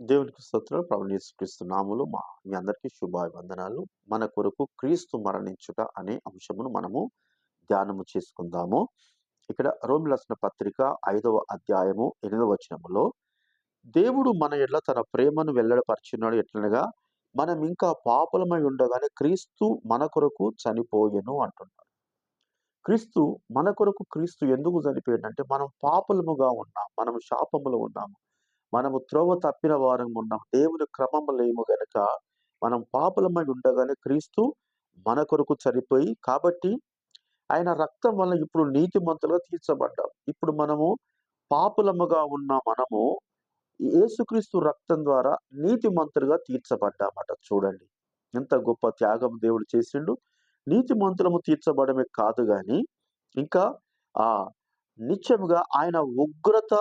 దేవునికి స్తోత్రాలు ప్రభు క్రీస్తు నాములు మా మీ అందరికీ శుభాభివందనాలు. మన కొరకు క్రీస్తు మరణించుట అనే అంశమును మనము ధ్యానము చేసుకుందాము. ఇక్కడ రోమి రాసిన పత్రిక ఐదవ అధ్యాయము ఎనిమిదవ వచనములో దేవుడు మన ఎడ్ల తన ప్రేమను వెల్లడపరిచినాడు ఎట్లనగా మనం ఇంకా పాపలమై ఉండగానే క్రీస్తు మన కొరకు చనిపోయెను అంటున్నాడు. క్రీస్తు మన కొరకు క్రీస్తు ఎందుకు చనిపోయాడంటే మనం పాపలముగా ఉన్నాం మనం శాపములో ఉన్నాము. మనము త్రోవ తప్పిన వారం ఉన్నాం. దేవుని క్రమము లేము గనుక మనం పాపులమై ఉండగానే క్రీస్తు మన కొరకు చనిపోయి కాబట్టి ఆయన రక్తం వల్ల ఇప్పుడు నీతిమంతులుగా తీర్చబడ్డాం. ఇప్పుడు మనము పాపులముగా ఉన్న మనము యేసుక్రీస్తు రక్తం ద్వారా నీతిమంతులుగా తీర్చబడ్డామట. చూడండి. ఎంత గొప్ప త్యాగం దేవుడు చేసిండు. నీతిమంతులము తీర్చబడమే కాదు కానీ ఇంకా ఆ నిత్యముగా ఆయన ఉగ్రత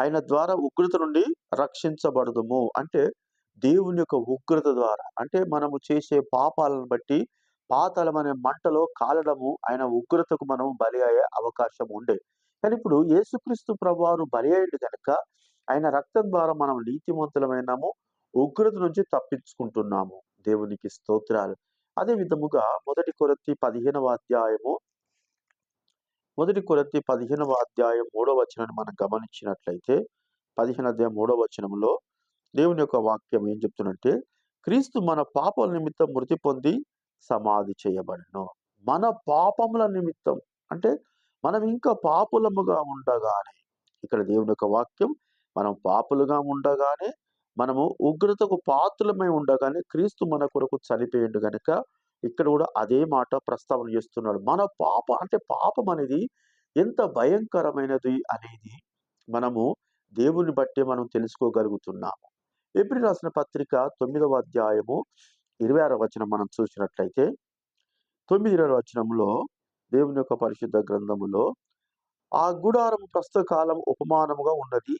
ఆయన ద్వారా ఉగ్రత నుండి రక్షించబడదుము. అంటే దేవుని యొక్క ఉగ్రత ద్వారా. అంటే మనము చేసే పాపాలను బట్టి పాతలం అనే మంటలో కాలడము ఆయన ఉగ్రతకు మనం బలి అయ్యే అవకాశం ఉండే. కానీ ఇప్పుడు యేసుక్రీస్తు ప్రభువారు బలి అయ్యింది కనుక ఆయన రక్తం ద్వారా మనం నీతిమంతులమైనాము ఉగ్రత నుంచి తప్పించుకుంటున్నాము. దేవునికి స్తోత్రాలు. అదే విధముగా మొదటి కొరతి పదిహేనవ అధ్యాయము మొదటి కొరతి పదిహేనవ అధ్యాయం మూడవ వచనాన్ని మనం గమనించినట్లయితే పదిహేను అధ్యాయం మూడవ వచనంలో దేవుని యొక్క వాక్యం ఏం చెప్తున్నట్టే క్రీస్తు మన పాపల నిమిత్తం మృతి పొంది సమాధి చేయబడను. మన పాపముల నిమిత్తం. అంటే మనం ఇంకా పాపులముగా ఉండగానే ఇక్కడ దేవుని యొక్క వాక్యం మనం పాపులుగా ఉండగానే మనము ఉగ్రతకు పాత్రలమై ఉండగానే క్రీస్తు మన కొరకు చనిపోయిండు కనుక ఇక్కడ కూడా అదే మాట ప్రస్తావన చేస్తున్నాడు. మన పాప అంటే పాపం అనేది ఎంత భయంకరమైనది అనేది మనము దేవుని బట్టి మనం తెలుసుకోగలుగుతున్నాము. ఎప్పుడు రాసిన పత్రిక తొమ్మిదవ అధ్యాయము ఇరవై ఆరో వచనం మనం చూసినట్లయితే తొమ్మిది ఇరవై వచనంలో దేవుని యొక్క పరిశుద్ధ గ్రంథములో ఆ గుడారం ప్రస్తుత కాలం ఉపమానముగా ఉన్నది.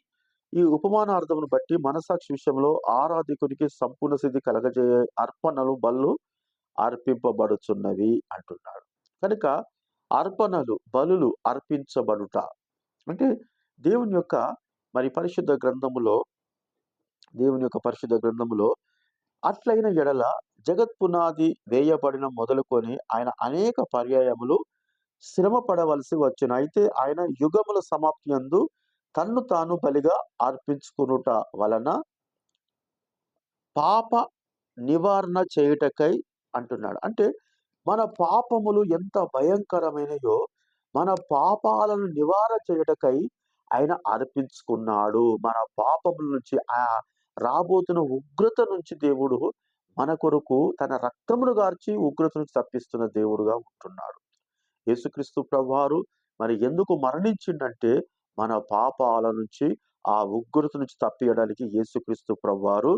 ఈ ఉపమానార్థమును బట్టి మనసాక్షి విషయంలో ఆరాధికునికి సంపూర్ణ స్థితి కలగజేయ అర్పణలు బళ్ళు అర్పింపబడుచున్నవి అంటున్నాడు. కనుక అర్పణలు బలులు అర్పించబడుట. అంటే దేవుని యొక్క మరి పరిశుద్ధ గ్రంథములో దేవుని యొక్క పరిశుద్ధ గ్రంథములో అట్లైన ఎడల జగత్ పునాది వేయబడిన మొదలుకొని ఆయన అనేక పర్యాయములు శ్రమ పడవలసి వచ్చును. అయితే ఆయన యుగముల సమాప్తి అందు తన్ను తాను బలిగా అర్పించుకునుట వలన పాప నివారణ చేయుటకై అంటున్నాడు. అంటే మన పాపములు ఎంత భయంకరమైనయో మన పాపాలను నివారణ చేయుటకై ఆయన అర్పించుకున్నాడు. మన పాపముల నుంచి ఆ రాబోతున్న ఉగ్రత నుంచి దేవుడు మన కొరకు తన రక్తమును గార్చి ఉగ్రత నుంచి తప్పిస్తున్న దేవుడుగా ఉంటున్నాడు. యేసుక్రీస్తు ప్రభువారు మరి ఎందుకు మరణించిండంటే మన పాపాల నుంచి ఆ ఉగ్రత నుంచి తప్పియడానికి యేసుక్రీస్తు ప్రభువారు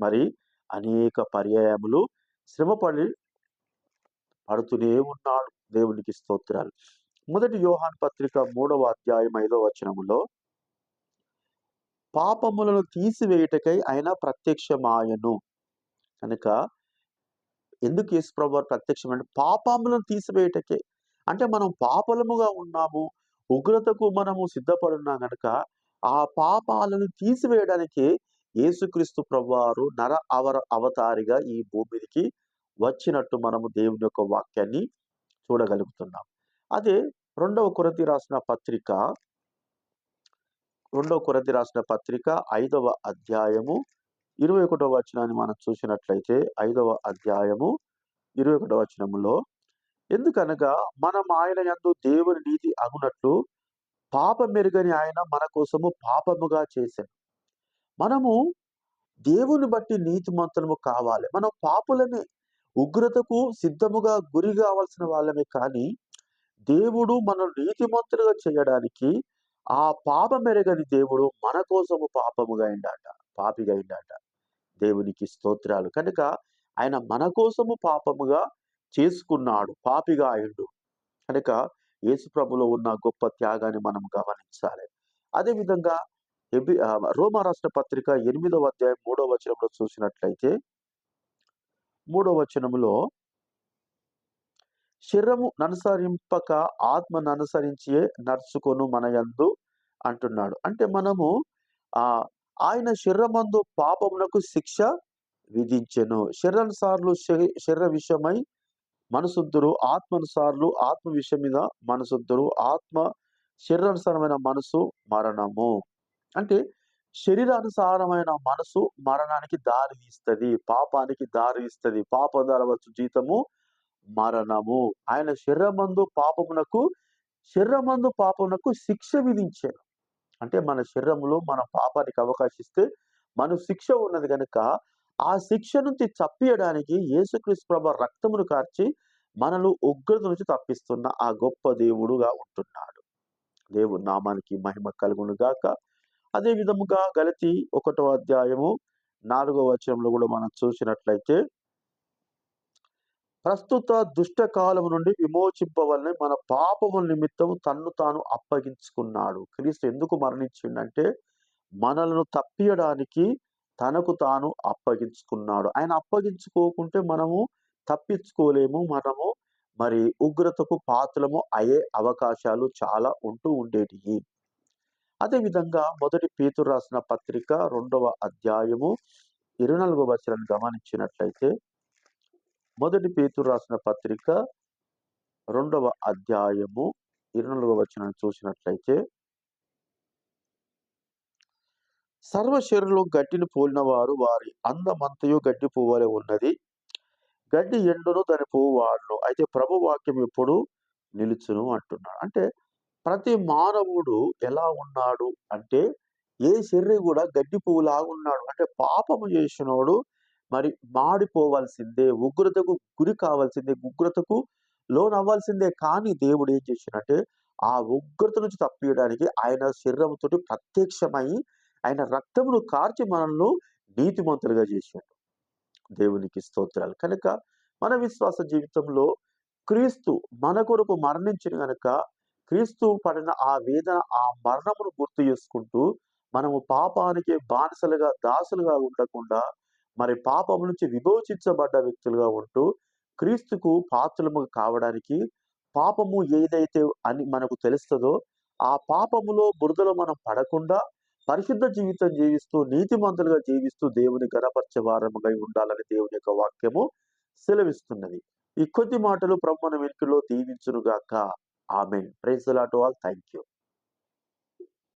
మరి అనేక పర్యాయములు శ్రమపడి పడుతూనే ఉన్నాడు దేవునికి స్తోత్రాలు. మొదటి యోహాన్ పత్రిక మూడవ అధ్యాయం ఐదవ వచనములో పాపములను తీసివేయుటకై ఆయన ప్రత్యక్షమాయను. కనుక ఎందుకు యేసు ప్రభు ప్రత్యక్షమైన? పాపములను తీసివేయుటకే. అంటే మనం పాపలముగా ఉన్నాము ఉగ్రతకు మనము సిద్ధపడున్నాం కనుక ఆ పాపాలను తీసివేయడానికి యేసుక్రీస్తు ప్రభువారు నర అవర అవతారిగా ఈ భూమికి వచ్చినట్టు మనము దేవుని యొక్క వాక్యాన్ని చూడగలుగుతున్నాం. అదే రెండవ కొరతి రాసిన పత్రిక రెండవ కొరతి రాసిన పత్రిక ఐదవ అధ్యాయము ఇరవై ఒకటవ వచనాన్ని మనం చూసినట్లయితే ఐదవ అధ్యాయము ఇరవై ఒకటవ వచనములో ఎందుకనగా మనం ఆయన యందు దేవుని నీతి అగునట్లు పాప మెరుగని ఆయన మన కోసము పాపముగా చేశాను మనము దేవుని బట్టి నీతిమంతులము కావాలి. మనం పాపులమే ఉగ్రతకు సిద్ధముగా గురి కావాల్సిన వాళ్ళమే కానీ దేవుడు మనం నీతిమంతులుగా చేయడానికి ఆ పాప మెరగని దేవుడు మన కోసము పాపముగా అయిండాట పాపిగా అయిండాట. దేవునికి స్తోత్రాలు. కనుక ఆయన మన కోసము పాపముగా చేసుకున్నాడు పాపిగా అయిండు. కనుక యేసుప్రభులో ఉన్న గొప్ప త్యాగాన్ని మనం గమనించాలి. అదేవిధంగా రోమ రోమా రాష్ట్ర పత్రిక ఎనిమిదవ అధ్యాయం మూడవ వచనంలో చూసినట్లయితే మూడవ వచనములో శరీరము ననుసరింపక ఆత్మను అనుసరించి నడుచుకొను మన యందు అంటున్నాడు. అంటే మనము ఆ ఆయన శరీరమందు పాపమునకు శిక్ష విధించెను. శరీరానుసార్లు శరీర విషయమై మనసుద్దురు ఆత్మానుసారులు ఆత్మ విషయం మీద మనసుద్దురు ఆత్మ శరీరానుసారమైన మనసు మరణము. అంటే శరీరానుసారమైన మనసు మరణానికి దారి ఇస్తుంది పాపానికి దారి ఇస్తుంది పాప ధరవచ్చు జీతము మరణము. ఆయన శరీరమందు పాపమునకు శరీరమందు పాపమునకు శిక్ష విధించాను అంటే మన శరీరంలో మన పాపానికి అవకాశిస్తే మన శిక్ష ఉన్నది కనుక ఆ శిక్ష నుంచి తప్పియడానికి యేసుక్రీస్తు ప్రభ రక్తమును కార్చి మనలు ఉగ్రత నుంచి తప్పిస్తున్న ఆ గొప్ప దేవుడుగా ఉంటున్నాడు. దేవుడు నామానికి మహిమ కలుగును గాక అదే విధముగా గలతి ఒకటో అధ్యాయము నాలుగో వచనంలో కూడా మనం చూసినట్లయితే ప్రస్తుత దుష్ట కాలము నుండి విమోచింపవలని మన పాపముల నిమిత్తం తన్ను తాను అప్పగించుకున్నాడు. క్రీస్తు ఎందుకు మరణించిండంటే మనలను తప్పియడానికి తనకు తాను అప్పగించుకున్నాడు. ఆయన అప్పగించుకోకుంటే మనము తప్పించుకోలేము మనము మరి ఉగ్రతకు పాత్రము అయ్యే అవకాశాలు చాలా ఉంటూ ఉండేటివి అదేవిధంగా మొదటి పేతురు రాసిన పత్రిక రెండవ అధ్యాయము ఇరవై నాలుగవ వచనాన్ని గమనించినట్లయితే మొదటి పేతురు రాసిన పత్రిక రెండవ అధ్యాయము ఇరవై నాలుగవ వచనాన్ని చూసినట్లయితే సర్వశరీరంలో గడ్డిని పోలిన వారు వారి అందమంతయు గడ్డి పువ్వలే ఉన్నది. గడ్డి ఎండును దాని పువ్వు వాడును. అయితే ప్రభు వాక్యం ఎప్పుడు నిలుచును అంటున్నాడు. అంటే ప్రతి మానవుడు ఎలా ఉన్నాడు అంటే ఏ శరీరం కూడా గడ్డి పువ్వులాగా ఉన్నాడు. అంటే పాపము చేసినోడు మరి మాడిపోవాల్సిందే ఉగ్రతకు గురి కావాల్సిందే ఉగ్రతకు లోనవ్వాల్సిందే. కానీ దేవుడు ఏం చేసినట్టే ఆ ఉగ్రత నుంచి తప్పియడానికి ఆయన శరీరంతో ప్రత్యక్షమై ఆయన రక్తమును కార్చి మనల్ని నీతిమంతులుగా చేశాడు దేవునికి స్తోత్రాలు. కనుక మన విశ్వాస జీవితంలో క్రీస్తు మన కొరకు మరణించిన కనుక క్రీస్తు పడిన ఆ వేదన ఆ మరణమును గుర్తు చేసుకుంటూ మనము పాపానికి బానిసలుగా దాసులుగా ఉండకుండా మరి పాపం నుంచి విమోచించబడ్డ వ్యక్తులుగా ఉంటూ క్రీస్తుకు పాత్రలము కావడానికి పాపము ఏదైతే అని మనకు తెలుస్తుందో ఆ పాపములో బురదలో మనం పడకుండా పరిశుద్ధ జీవితం జీవిస్తూ నీతిమంతులుగా జీవిస్తూ దేవుని గణపరచవారముగా ఉండాలని దేవుని యొక్క వాక్యము సెలవిస్తున్నది. ఈ కొద్ది మాటలు బ్రహ్మణ వెనుకలో దీవించునుగాక. Amen. Praise the Lord to all. Thank you.